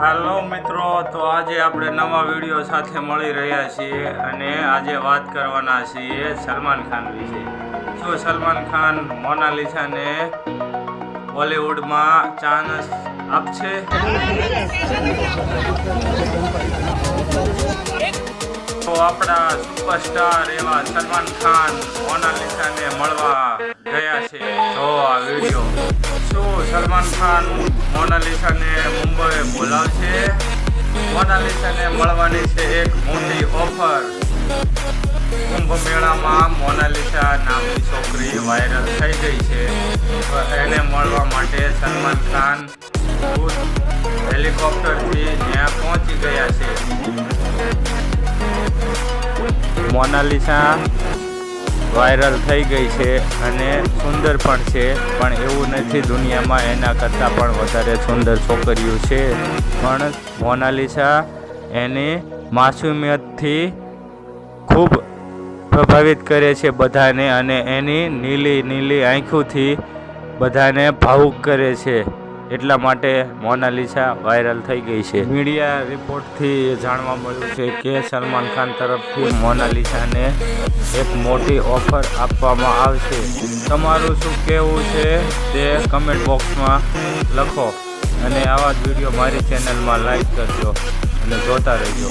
હાલો મિત્રો, તો આજે આપણે નવા વીડિયો સાથે મળી રહ્યા છીએ અને આજે વાત કરવાના છીએ સલમાન ખાન વિશે. શું સલમાન ખાન મોનાલિસાને બોલિવૂડમાં ચાન્સ આપશે? તો આપણા સુપરસ્ટાર એવા સલમાન ખાન મોનાલિસાને મળવા ગયા છે. તો આ વીડિયો. શું સલમાન ખાન મોનાલિસાને મુંબઈ બોલાવશે. મોનાલિસાને મળવાની છે એક મોટી ઓફર. કુંભ મેળામાં મોનાલિસા નામની છોકરી વાયરલ થઈ ગઈ છે. એને મળવા માટે સલમાન ખાન હેલિકોપ્ટરથી ત્યાં પહોંચી ગયા છે. મોનાલિસા વાયરલ થઈ ગઈ છે અને સુંદર પણ છે, પણ એવું નથી દુનિયામાં એના કરતાં પણ વધારે સુંદર છોકરીઓ છે. પણ મોનાલિસા એની માસુમિયતથી ખૂબ પ્રભાવિત કરે છે બધાને અને એની નીલી નીલી આંખોથી બધાને ભાવુક કરે છે. એટલા માટે મોનાલિસા વાયરલ થઈ ગઈ છે. મીડિયા રિપોર્ટથી જાણવા મળ્યું છે કે સલમાન ખાન તરફથી મોનાલિસાને એક મોટી ઓફર આપવામાં આવશે. તમારું શું કહેવું છે તે કમેન્ટ બોક્સમાં લખો અને આવા જ વીડિયો મારી ચેનલમાં લાઈક કરજો અને જોતા રહેજો.